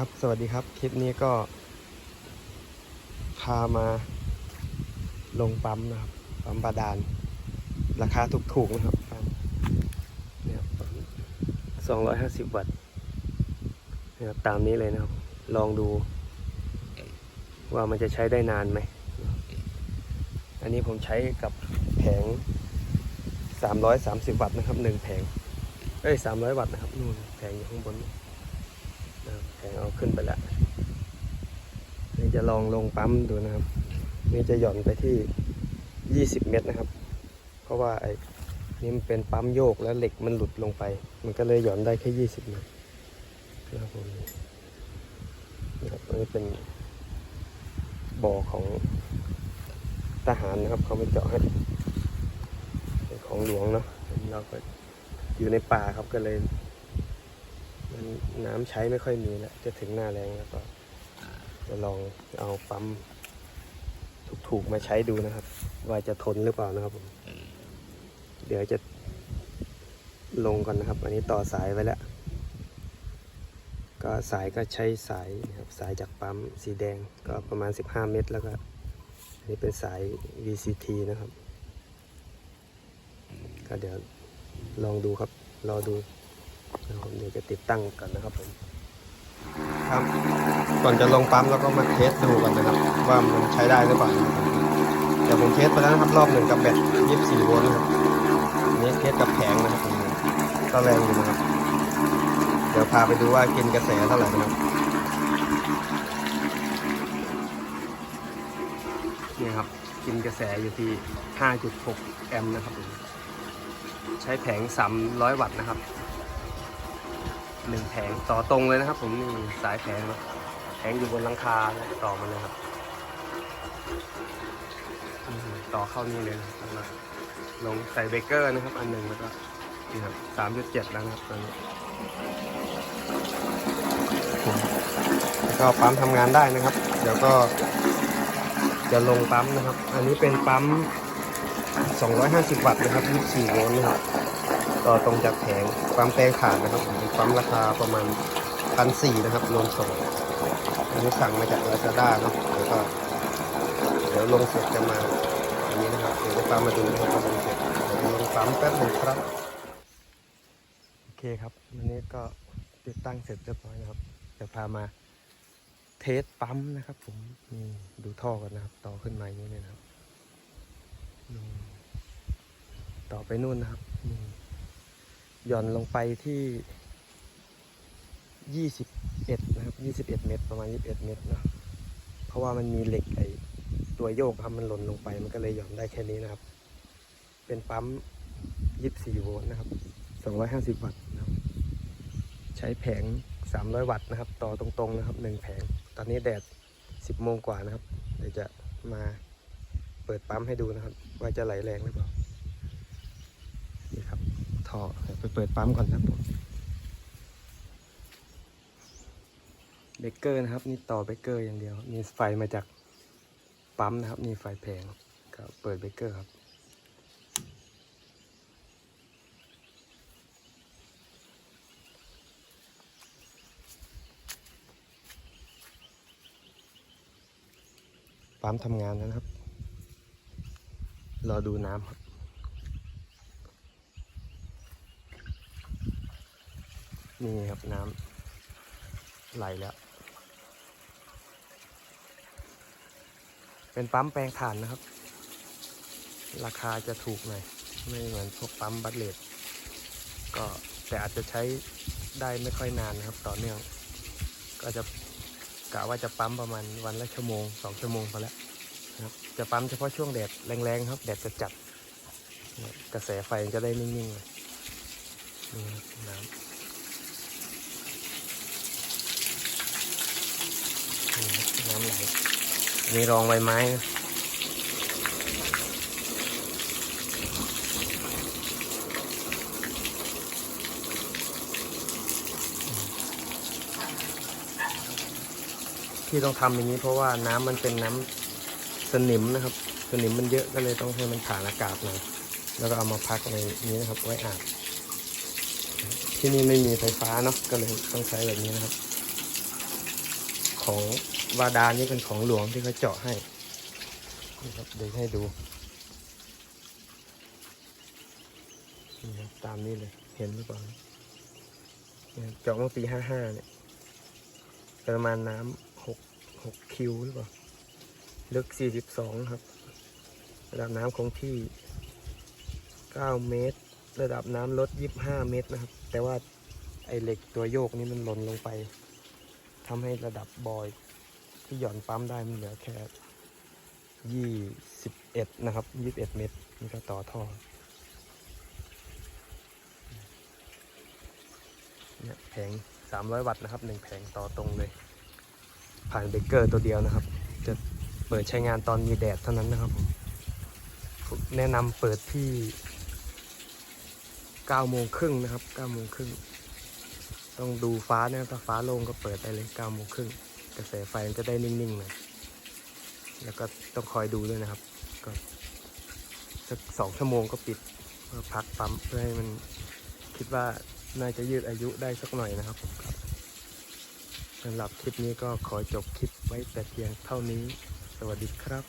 ครับสวัสดีครับ คลิปนี้ก็ พามาลงปั๊มนะครับ ปั๊มบาดาล ราคาถูกๆนะครับปั๊มเนี่ยสองร้อยห้าสิบวัตต์นะครับตามนี้เลยนะครับ ลองดูว่ามันจะใช้ได้นานไหม อันนี้ผมใช้กับแผงสามร้อยสามสิบวัตต์นะครับหนึ่งแผง เอ้ยสามร้อยวัตต์นะครับนู่นแผงอยู่ข้างบนนู่นนะครับแผง เอาขึ้นไปแล้วนี่จะลองลงปั๊มดูนะครับ นี่จะหย่อนไปที่ยี่สิบเมตรนะครับ เพราะว่าไอ้นี่มันเป็นปั๊มโยกแล้วเหล็กมันหลุดลงไป มันก็เลยหย่อนได้แค่ยี่สิบเมตรนะครับผมนะครับอันนี้เป็นบ่อของทหารนะครับ เขาไม่เจาะให้ของหลวงเนาะเราก็อยู่ในป่าครับก็เลย น้ำใช้ไม่ค่อยมีแล้ว จะถึงหน้าแรงแล้วก็จะลองเอาปั๊มถูกๆมาใช้ดูนะครับ ว่าจะทนหรือเปล่านะครับผม เดี๋ยวจะลงก่อนนะครับ อันนี้ต่อสายไว้แล้ว ก็สายก็ใช้สายนะครับสายจากปั๊มสีแดงก็ประมาณ 15 เมตรแล้วก็อันนี้เป็นสาย VCT นะครับ ก็เดี๋ยวลองดูครับ รอดู ผมเดี๋ยวจะติดตั้งกันนะครับผมครับก่อนจะลงปั๊มแล้วก็มาเทสดูก่อนนะครับ ว่ามันใช้ได้หรือเปล่าเดี๋ยวผมเทสไปแล้วนะครับรอบหนึ่งกับแบต24โวลต์นะครับนนี้เทสกับแผงนะครับผมก็แรงอยู่นะครับ เดี๋ยวพาไปดูว่ากินกระแสเท่าไหร่นะครับนี่ครับกินกระแสอยู่ที่ 5.6 แอมป์นะครับผมใช้แผง 300 วัตต์นะครับ หนึ่งแผงต่อตรงเลยนะครับผมนี่สายแผงนะแผงอยู่บนหลังคาต่อมาเลยครับต่อเข้านี่เลยนะลงใส่เบรกเกอร์นะครับ อันหนึ่งแล้วก็นี่ครับสามจุดเจ็ดแล้วครับตอนนี้แล้วก็ปั๊มทำงานได้นะครับ เดี๋ยวก็จะลงปั๊มนะครับ อันนี้เป็นปั๊ม 250 วัตต์นะครับ 24 โวลต์นะครับ ต่อตรงจากแผงปั๊มแปลงขาดนะครับผมปั๊มราคาประมาณพันสี่นะครับรวมส่งอันนี้สั่งมาจากลาซาด้านะแล้วก็เดี๋ยวลงเสร็จจะมาอันนี้นะครับเดี๋ยวจะตามมาดูนะครับลงเสร็จเดี๋ยวลงปั๊มแป๊บหนึ่งครับโอเคครับวันนี้ก็ติดตั้งเสร็จเรียบร้อยนะครับเดี๋ยวพามาเทสปั๊มนะครับผมนี่ดูท่อกันนะครับ ต่อขึ้นมาอย่างนี้เลยนะครับต่อไปนู่นนะครับนี่ หย่อนลงไปที่ยี่สิบเอ็ดนะครับยี่สิบเอ็ดเมตร ประมาณยี่สิบเอ็ดเมตรเนาะเพราะว่ามันมีเหล็กไอตัวโยกครับมันหล่นลงไปมันก็เลยหย่อนได้แค่นี้นะครับ เป็นปั๊มยี่สิบสี่โวลต์นะครับสองร้อยห้าสิบวัตต์นะครับใช้แผงสามร้อยวัตต์นะครับ ต่อตรงๆนะครับหนึ่งแผง ตอนนี้แดดสิบโมงกว่านะครับ เดี๋ยวจะมาเปิดปั๊มให้ดูนะครับ ว่าจะไหลแรงหรือเปล่า ท่อไปเปิดปั๊มก่อนครับผมเบเกอร์นะครับ นี่ต่อเบเกอร์อย่างเดียวมีไฟมาจากปั๊มนะครับ นี่ไฟแผงก็เปิดเบเกอร์ครับปั๊มทำงานแล้วนะครับ รอดูน้ำครับ นี่ครับน้ำไหลแล้ว เป็นปั๊มแปลงถ่านนะครับ ราคาจะถูกหน่อย ไม่เหมือนพวกปั๊มบัตเลตก็แต่อาจจะใช้ได้ไม่ค่อยนานนะครับ ต่อเนื่อง ก็จะกะว่าจะปั๊มประมาณวันละชั่วโมงสองชั่วโมงพอแล้วนะครับ จะปั๊มเฉพาะช่วงแดดแรงๆครับ แดดจะจัดกระแสไฟจะได้นิ่งๆเลยนี่น้ำ น้ำไหลอันนี่รองใบไม้นะที่ต้องทำอย่างนี้เพราะว่าน้ำมันเป็นน้ำสนิมนะครับ สนิมมันเยอะก็เลยต้องให้มันผ่านอากาศหน่อยแล้วก็เอามาพักในนี้นะครับ ไว้อาบที่นี่ไม่มีไฟฟ้าเนาะก็เลยต้องใช้แบบนี้นะครับ ของ วาดานนี่เป็นของหลวงที่เขาเจาะให้นี่ครับเดี๋ยวให้ดูนี่ครับตามนี้เลยเห็นหรือเปล่าเนี่ยเจาะเมื่อปีห้าห้าเนี่ยประมาณน้ำหกหกคิวหรือเปล่าลึกสี่สิบสองครับ ระดับน้ำคงที่เก้าเมตร ระดับน้ำลดยี่บห้าเมตรนะครับ แต่ว่าไอเหล็กตัวโยกนี้มันหล่นลงไปทำให้ระดับบอย ที่หย่อนปั๊มได้มันเหลือแค่ยี่สิบเอ็ดนะครับยี่สิบเอ็ดเมตรนี่ก็ต่อท่อเนี่ยแผงสามร้อยวัตต์นะครับหนึ่งแผงต่อตรงเลย ผ่านเบรกเกอร์ตัวเดียวนะครับ จะเปิดใช้งานตอนมีแดดเท่านั้นนะครับผมแนะนำเปิดที่9โมงครึ่งนะครับ9โมงครึ่งต้องดูฟ้านะครับถ้าฟ้าโล่งก็เปิดได้เลย9โมงครึ่ง กระแสไฟมันจะได้นิ่งๆหน่อยแล้วก็ต้องคอยดูด้วยนะครับ ก็สักสองชั่วโมงก็ปิดเพื่อพักปั๊มเพื่อให้มันคิดว่าน่าจะยืดอายุได้สักหน่อยนะครับผมครับสำหรับคลิปนี้ก็ขอจบคลิปไว้แต่เพียงเท่านี้ สวัสดีครับ